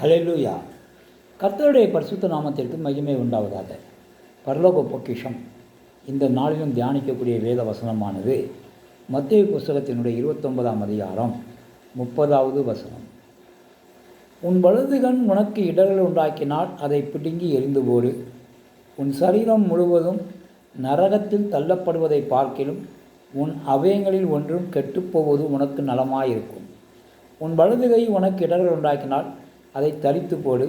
ஹalleluya கர்த்தருடைய பரிசுத்த நாமத்திற்கு மகிமை உண்டாவதாக. பரலோக பொக்கிஷம். இந்த நாளிலும் தியானிக்கக்கூடிய வேத வசனமானது மத்திய புஸ்தகத்தினுடைய இருபத்தொன்பதாம் அதிகாரம் முப்பதாவது வசனம். உன் வலதுகண் உனக்கு இடர்கள் உண்டாக்கினால் அதை பிடுங்கி எரிந்து போடு உன் சரீரம் முழுவதும் நரகத்தில் தள்ளப்படுவதை பார்க்கிலும் உன் அவயங்களில் ஒன்றும் கெட்டுப்போவது உனக்கு நலமாயிருக்கும். உன் வலதுகை உனக்கு இடர்கள் உண்டாக்கினால் அதை தரித்து போடு.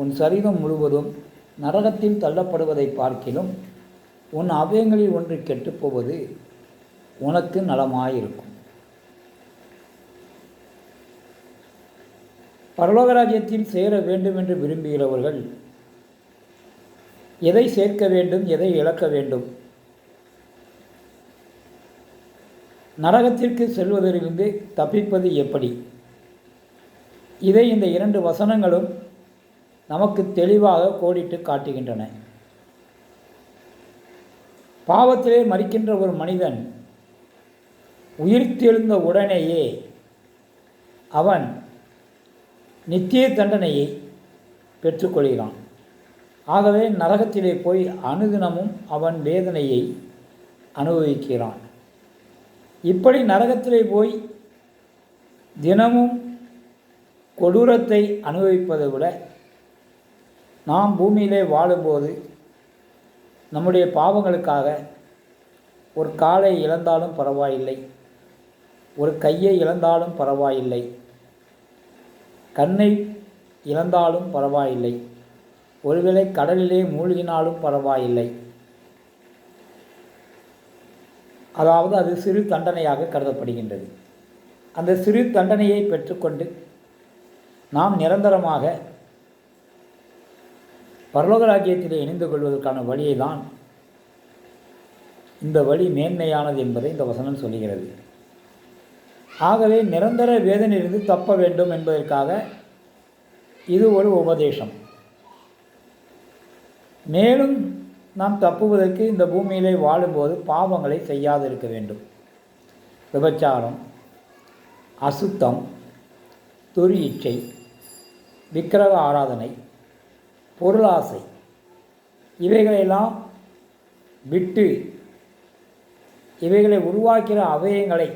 உன் சரீரம் முழுவதும் நரகத்தில் தள்ளப்படுவதை பார்க்கிலும் உன் அவயங்களில் ஒன்று கெட்டுப்போவது உனக்கு நலமாயிருக்கும். பரலோகராஜ்யத்தில் சேர வேண்டும் என்று விரும்புகிறவர்கள் எதை சேர்க்க வேண்டும் எதை இழக்க வேண்டும்? நரகத்திற்கு செல்வதிலிருந்து தப்பிப்பது எப்படி? இதை இந்த இரண்டு வசனங்களும் நமக்கு தெளிவாக கோடிட்டு காட்டுகின்றன. பாவத்திலே மறிக்கின்ற ஒரு மனிதன் உயிர்த்தெழுந்த உடனேயே அவன் நித்திய தண்டனையை பெற்றுக்கொள்கிறான். ஆகவே நரகத்திலே போய் அனுதினமும் அவன் வேதனையை அனுபவிக்கிறான். இப்படி நரகத்திலே போய் தினமும் கொடூரத்தை அனுபவிப்பதை விட நாம் பூமியிலே வாழும்போது நம்முடைய பாவங்களுக்காக ஒரு காலை இழந்தாலும் பரவாயில்லை ஒரு கையை இழந்தாலும் பரவாயில்லை கண்ணை இழந்தாலும் பரவாயில்லை ஒருவேளை கடலிலே மூழ்கினாலும் பரவாயில்லை. அதாவது அது சிறு தண்டனையாக கருதப்படுகின்றது. அந்த சிறு தண்டனையை பெற்றுக்கொண்டு நாம் நிரந்தரமாக பரலோக ராஜ்யத்திலே இணைந்து கொள்வதற்கான வழியை தான் இந்த வழி மேன்மையானது என்பதை இந்த வசனம் சொல்லுகிறது. ஆகவே நிரந்தர வேதனையிலிருந்து தப்ப வேண்டும் என்பதற்காக இது ஒரு உபதேசம். மேலும் நாம் தப்புவதற்கு இந்த பூமியிலே வாழும்போது பாவங்களை செய்யாது இருக்க வேண்டும். விபச்சாரம் அசுத்தம் துரி இச்சை விக்கிரக ஆராதனை பொருளாசை இவைகளையெல்லாம் விட்டு இவைகளை உருவாக்கிற அவயங்களை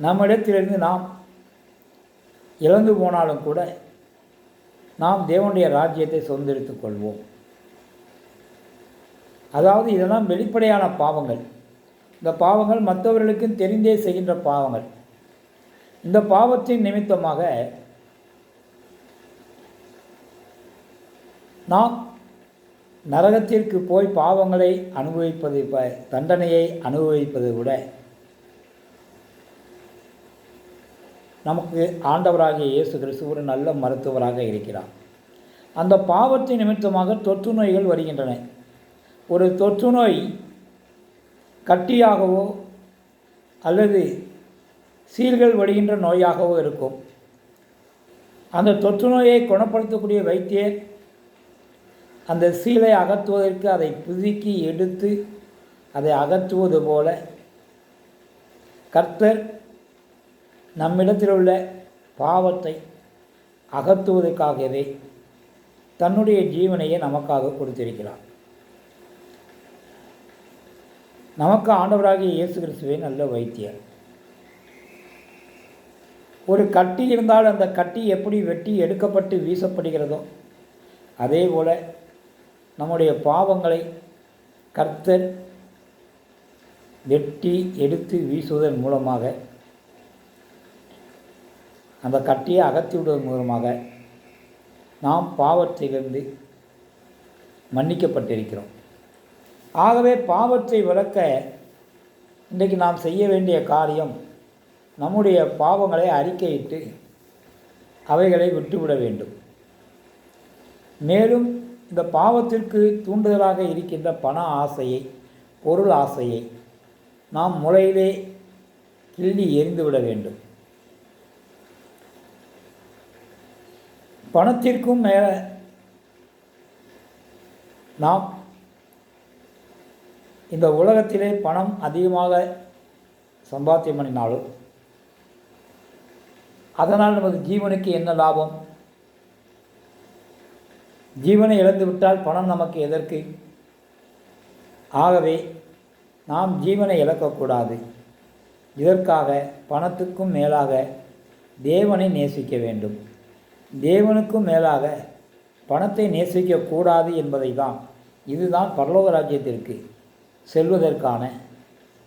நம்மிடத்திலிருந்து நாம் இழந்து போனாலும் கூட நாம் தேவனுடைய ராஜ்யத்தை சுதந்திரித்துக் கொள்வோம். அதாவது இதெல்லாம் வெளிப்படையான பாவங்கள். இந்த பாவங்கள் மற்றவர்களுக்கும் தெரிந்தே செய்கின்ற பாவங்கள். இந்த பாவத்தின் நிமித்தமாக நாம் நரகத்திற்கு போய் பாவங்களை அனுபவிப்பதை ப தண்டனையை அனுபவிப்பதை விட நமக்கு ஆண்டவராகிய இயேசு கிறிஸ்து ஒரு நல்ல மருத்துவராக இருக்கிறார். அந்த பாவத்தின் நிமித்தமாக தொற்று நோய்கள் வருகின்றன. ஒரு தொற்று நோய் கட்டியாகவோ அல்லது சீர்கள் வடிகின்ற நோயாகவோ இருக்கும். அந்த தொற்று நோயை குணப்படுத்தக்கூடிய வைத்தியர் அந்த சீலை அகற்றுவதற்கு அதை புதுக்கி எடுத்து அதை அகற்றுவது போல கர்த்தர் நம்மிடத்தில் உள்ள பாவத்தை அகற்றுவதற்காகவே தன்னுடைய ஜீவனையை நமக்காக கொடுத்திருக்கிறார். நமக்கு ஆண்டவராகிய இயேசு கிறிஸ்துவே நல்ல வைத்தியர். ஒரு கட்டி இருந்தால் அந்த கட்டி எப்படி வெட்டி எடுக்கப்பட்டு வீசப்படுகிறதோ அதே போல் நம்முடைய பாவங்களை கர்த்தர் வெட்டி எடுத்து வீசுவதன் மூலமாக அந்த கட்டியை அகற்றி விடுவதன் மூலமாக நாம் பாவத்திலிருந்து மன்னிக்கப்பட்டிருக்கிறோம். ஆகவே பாவத்தை விளக்க இன்றைக்கு நாம் செய்ய வேண்டிய காரியம் நம்முடைய பாவங்களை அறிக்கையிட்டு அவைகளை விட்டுவிட வேண்டும். மேலும் இந்த பாவத்திற்கு தூண்டுதலாக இருக்கின்ற பண ஆசையை பொருள் ஆசையை நாம் முளையிலே கிள்ளி எரிந்துவிட வேண்டும். பணத்திற்கும் மேலே நாம் இந்த உலகத்திலே பணம் அதிகமாக சம்பாத்தியம் பண்ணினாலும் அதனால் நமது ஜீவனுக்கு என்ன லாபம்? ஜீவனை இழந்துவிட்டால் பணம் நமக்கு எதற்கு? ஆகவே நாம் ஜீவனை இழக்கக்கூடாது. இதற்காக பணத்துக்கும் மேலாக தேவனை நேசிக்க வேண்டும். தேவனுக்கும் மேலாக பணத்தை நேசிக்கக்கூடாது என்பதை தான் இதுதான் பரலோக ராஜ்யத்திற்கு செல்வதற்கான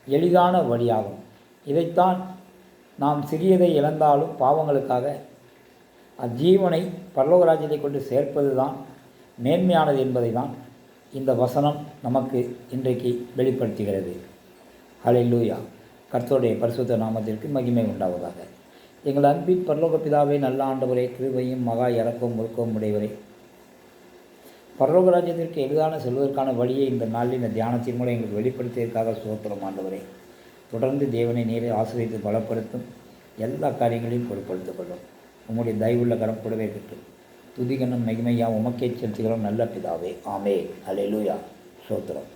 எளிதான வழியாகும். இதைத்தான் நாம் சிறியதை இழந்தாலும் பாவங்களுக்காக அஜீவனை பரலோக ராஜ்யத்தை கொண்டு சேர்ப்பது தான் மேன்மையானது என்பதை தான் இந்த வசனம் நமக்கு இன்றைக்கு வெளிப்படுத்துகிறது. ஹalleluya. கர்த்தருடைய பரிசுத்த நாமத்திற்கு மகிமை உண்டாவதாக. எங்கள் அன்பின் பரலோக பிதாவே நல்ல ஆண்டவரே கிருபையும் மகா இறக்கம் முழுக்கவும் உடையவரே. பரலோக ராஜ்யத்திற்கு எளிதான செல்வதற்கான வழியை இந்த நாளில் இந்த தியானத்தின் மூலம் எங்களுக்கு வெளிப்படுத்தியதற்காக சுகத்திரம் ஆண்டவரே. தொடர்ந்து தேவனை நீரை ஆசிரியத்து பலப்படுத்தும். எல்லா காரியங்களையும் பொருட்படுத்திக் கொள்ளும். உங்களுடைய தயவுள்ள கரம் கூடவே கிட்டும் துதிகனம் மகிமையா உமக்கே செலுத்துகிறோம் நல்ல பிதாவே. ஆமே அலையிலூயா சோத்திரம்